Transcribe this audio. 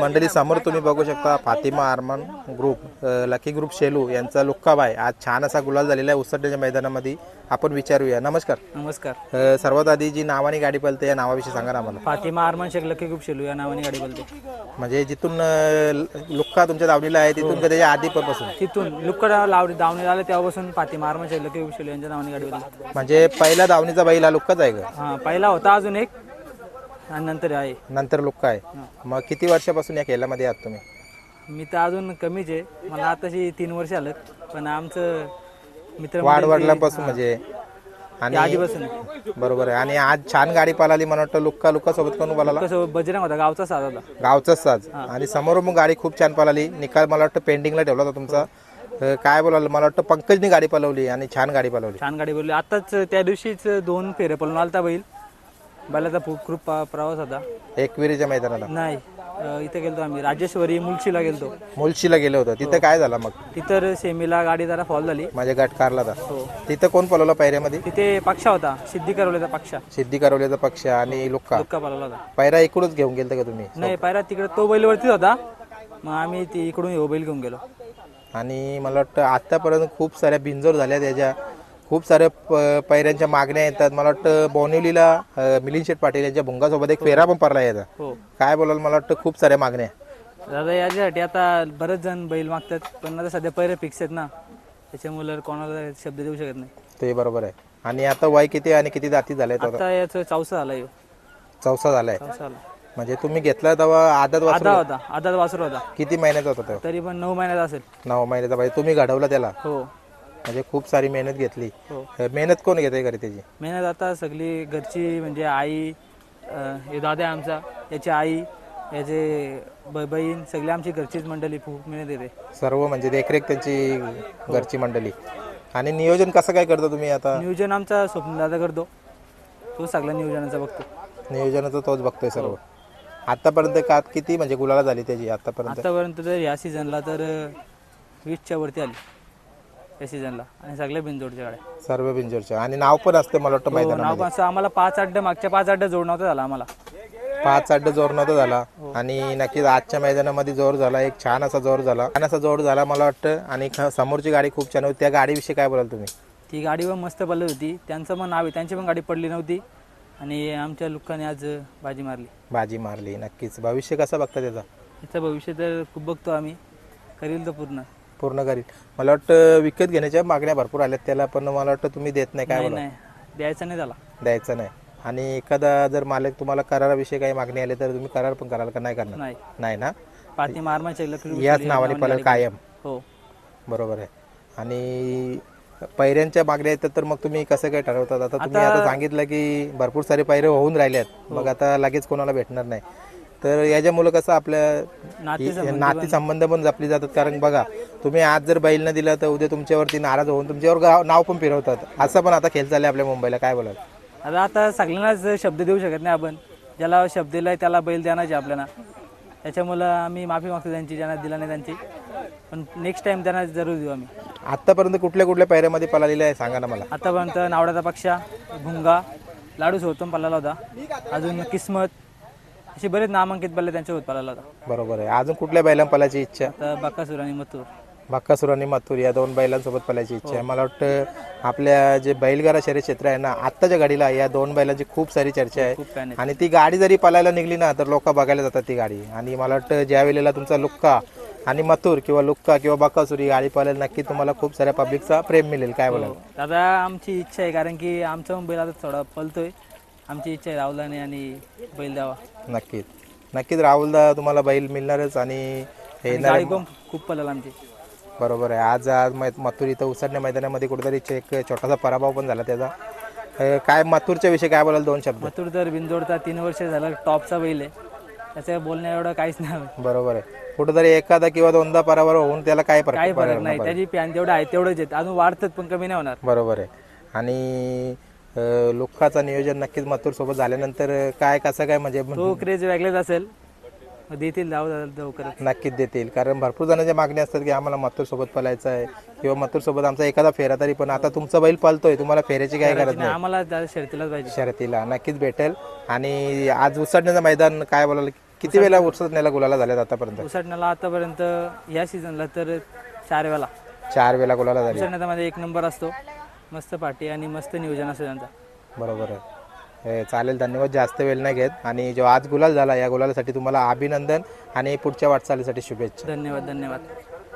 मंडळी समोर तुम्ही बघू शकता Fatima Arman group lucky group Shelu यांचा लुक्काब आहे आज छान असा गुलाल झालेला आहे उसरण्याच्या मैदानामध्ये. आपण विचारूया. नमस्कार. नमस्कार. सर्वात आधी जी नावाने गाडी पळते या नावाविषयी सांगा ना आम्हाला. फातिमा आरमान शेख लकी ग्रुप शेलू या नावाने गाडी बोलते म्हणजे जिथून लुक्का तुमच्या दावणीला आहे तिथून का त्याच्या आधी पण तिथून लुक्कड लावली दावणी आले तेव्हापासून फातिमा आरमान शेख लकी ग्रुप शेलू यांच्या नावाने गाडी बोलते म्हणजे पहिला दावणीचा बैल हा लुक्काच आहे का? पहिला होता अजून एक. आणि नंतर आहे. नंतर लुक्का आहे मग किती वर्षापासून या खेळामध्ये आहात तुम्ही? मी तर अजून कमीच आहे. मला आताशी तीन वर्ष आलं पण आमचं मित्र वाढ वडिलांपासून म्हणजे आणि आधीपासून. बरोबर आहे. आणि आज छान गाडी पळाली मला वाटतं. लुक्का लुक्का सोबत कोण पळाला कसं बजरंग होता गावचा साधा होता. गावचाच साज. आणि समोर मग गाडी खूप छान पळाली. निकाल मला वाटतं पेंडिंगला ठेवला होता तुमचा. अं, काय बोलाल? मला वाटतं पंकजनी गाडी पळवली आणि छान गाडी पळवली. छान गाडी बोलली आताच त्या दिवशीच दोन फेरे पळून आलता बैल. बैलाचा खूप खूप प्र- प्रवास होता. एकविरीच्या मैदानाला. नाही अं, इथे गेलतो आम्ही. राजेश्वरी मुलशीला गेलतो. मुलशीला गेलं होतं. तिथं काय झालं मग? तिथं सेमीला गाडी जरा फॉल झाली. माझ्या गट कारला होता हो. तिथं कोण पळवलं पायऱ्यामध्ये? तिथे पक्षा होता. सिद्धी करवल्याचा पक्षा. सिद्धी करवल्याचा पक्ष आणि लुक्का. दुःखा पळवला होता. पायरा इकडूनच घेऊन गेलतं का तुम्ही? नाही पायरा तिकडे तो बैल वरतीच होता. मग आम्ही ती इकडून ह्यो बैल घेऊन गेलो. आणि मला वाटतं आतापर्यंत खूप साऱ्या बिंजोर झाल्या त्याच्या. खूप साऱ्या प- पैऱ्यांच्या मागण्या येतात. मला वाटतं बोनिवलीला मिलिंद शेठ पाटील यांच्या भुंगासोबत एक फेरा पण पडला याचा. हो. काय बोलाल मला वाटतं खूप साऱ्या मागण्या दादा याच्यासाठी आता बरेच जण बैल मागतात पण आता सध्या पैरे फिक्स आहेत ना. त्याच्यामुळे कोणाला शब्द देऊ शकत नाही. ते बरोबर आहे. आणि आता वय किती आणि किती दाती झाले आता? याचं चौसा झाला ह्यो चौसा झालाय. चौसा आला म्हणजे तुम्ही घेतला तेव्हा आदत वासरू? होता. आधा वासर होता. किती महिन्याचा होता तरी पण नऊ महिन्यात असेल. नऊ महिन्याचा. पाहिजे तुम्ही घडवला त्याला? हो. म्हणजे खूप सारी मेहनत घेतली. हो. मेहनत कोण घेते घरी त्याची? मेहनत आता सगळी घरची म्हणजे आई हे दादा आमचा याची आई याचे बहीण सगळी आमची घरचीच मंडळी खूप मेहनत येते सर्व म्हणजे देखरेख त्यांची घरची मंडळी. आणि नियोजन कसं काय करता तुम्ही आता? नियोजन आमचा स्वप्न दादा करतो. तो सगळा नियोजनाचा बघतो. नियोजनाचं तोच बघतोय सर्व. आतापर्यंत का किती म्हणजे गुलाला झाली त्याची आतापर्यंत? आतापर्यंत तर या सीझनला तर वीसच्या वरती आली. या सीझनला आणि सगळ्या बिनजोडच्या गाड्या. सर्व बिंजोरच्या आणि नाव पण असतं मला वाटतं हो, मैदानात नाव पण असं आम्हाला पाच अड्डे मागच्या पाच अड्डे जोड नव्हता झाला आम्हाला. पाच अड्डा जोर नव्हता झाला. आणि नक्कीच आजच्या मैदानामध्ये जोर झाला. एक छान असा जोर झाला. छान असा जोर झाला मला वाटतं. आणि ख- समोरची गाडी खूप छान होती. त्या गाडीविषयी काय बोलाल तुम्ही? ती गाडी पण मस्त पडली होती. त्यांचं पण नाव आहे. त्यांची पण गाडी पडली नव्हती. आणि आमच्या लुक्काने आज बाजी मारली. बाजी मारली. नक्कीच. भविष्य कसं बघता त्याचा? याचं भविष्य तर खूप बघतो आम्ही. करील तर पूर्ण. पूर्ण करील. मला वाटतं विकत घेण्याच्या मागण्या भरपूर आल्यात. त्याला पण मला वाटतं तुम्ही देत नाही काय नाही बोला नाही. द्यायचा नाही झाला द्यायचं नाही. आणि एखादा जर मालक तुम्हाला कराराविषयी काही मागणी आली तर तुम्ही करार पण कराल का? नाही करणार. नाही. नाही ना? पाती मारमाच्या लकडी याच नावाने पळेल कायम. हो. बरोबर आहे. आणि पैऱ्यांच्या मागण्या येतात तर मग तुम्ही कसं काय ठरवतात? आता तुम्ही आता सांगितलं की भरपूर सारे पैरे होऊन राहिले आहेत मग आता लगेच कोणाला भेटणार नाही. तर याच्यामुळं कसं आपल्या नाते नाती संबंध पण जपली जातात. कारण बघा तुम्ही आज जर बैल न दिला तर उद्या तुमच्यावरती नाराज होऊन तुमच्यावर गाव- नाव पण फिरवतात. असं पण आता खेळ चालले आपल्या मुंबईला. काय बोलाल? आता आता सगळ्यांनाच शब्द देऊ शकत नाही आपण. ज्याला शब्द दिलाय त्याला बैल देण्याचे आपल्याला. त्याच्यामुळं आम्ही माफी मागतो त्यांची ज्यांना दिला नाही त्यांची. पण नेक्स्ट टाइम त्यांना जरूर देऊ आम्ही. आतापर्यंत कुठल्या कुठल्या पैऱ्यामध्ये पळालेले आहे सांगा ना मला. आतापर्यंत नावड्याचा पक्षा भुंगा लाडू सोडतो पळाला होता. अजून किस्मत असे बरेच नामांकित पल्ले त्यांच्यासोबत पळाला होता बरोबर आहे. अजून कुठल्या बैलां पळायची इच्छा? आता बक्कासूर आणि मथुर. बाक्कासूर आणि मथुर या दोन बैलांसोबत पळायची इच्छा आहे. मला वाटतं आपल्या जे बैलगाडा शर्यत क्षेत्र आहे ना आत्ताच्या गाडीला या दोन बैलांची खूप सारी चर्चा आहे. आणि ती गाडी जरी पळायला निघली ना तर लोक बघायला जातात ती गाडी. आणि मला वाटतं ज्या वेळेला तुमचा लुक्का आणि मथुर किंवा लुक्का किंवा बकासूर ही गाडी पळायला नक्की तुम्हाला खूप साऱ्या पब्लिकचा प्रेम मिळेल. काय बोलाल? दादा आमची इच्छा आहे कारण की आमचा पण बैल आता थोडा पलतोय. आमची इच्छा आहे राहुलाने आणि बैल द्यावा नक्कीच. नक्कीच राहुलदा तुम्हाला बैल मिळणारच आणि हे गाडी पण खूप पळेल आमची. बरोबर आहे. आज आज मै- मथुर इथं उसरण्या मैदानामध्ये कुठेतरी एक छोटासा पराभव पण झाला त्याचा. अं, काय मथुरच्या विषयी काय बोलाल दोन शब्द? मथुर तर बिनजोडचा तीन वर्ष झालं टॉपचा बैल आहे. त्याच्या बोलण्या एवढं काहीच नाही बरोबर आहे. कुठेतरी एखादा किंवा दोनदा पराभव होऊन त्याला काय फरक काही फरक नाही. त्याची पॅन तेवढं आहे तेवढंच आहेत. अजून वाढतात पण कमी नाही होणार. बरोबर आहे. आणि अं, लुक्काचं नियोजन नक्कीच मथुर सोबत झाल्यानंतर काय कसं काय म्हणजे तो क्रेज वेगळेच असेल. देतील जाऊ लवकरच नक्कीच देतील. कारण भरपूर जणांच्या मागणी असतात की आम्हाला मथुर सोबत पळायचं आहे किंवा मथुर सोबत आमचा एखादा फेरा तरी पण. आता तुमचा बैल पळतोय तुम्हाला फेऱ्याची काय गरज नाही. आम्हाला त्या शर्तीलाच पाहिजे. शर्यतीला नक्कीच भेटेल. आणि आज उसडण्याचं मैदान काय बोलाल? किती वेळा उसटण्याला गुलाला झाल्यात आतापर्यंत? उसटण्याला आतापर्यंत या सीझनला तर चार वेळा. चार वेळा गुलाला झाले उसटण्यामध्ये एक नंबर असतो. मस्त पाठी आणि मस्त नियोजन असतं त्यांचा. बरोबर आहे. हे चालेल धन्यवाद. जास्त वेळ नाही घेत. आणि जो आज गुलाल झाला या गुलालासाठी तुम्हाला अभिनंदन आणि पुढच्या वाटचालीसाठी शुभेच्छा. धन्यवाद धन्यवाद.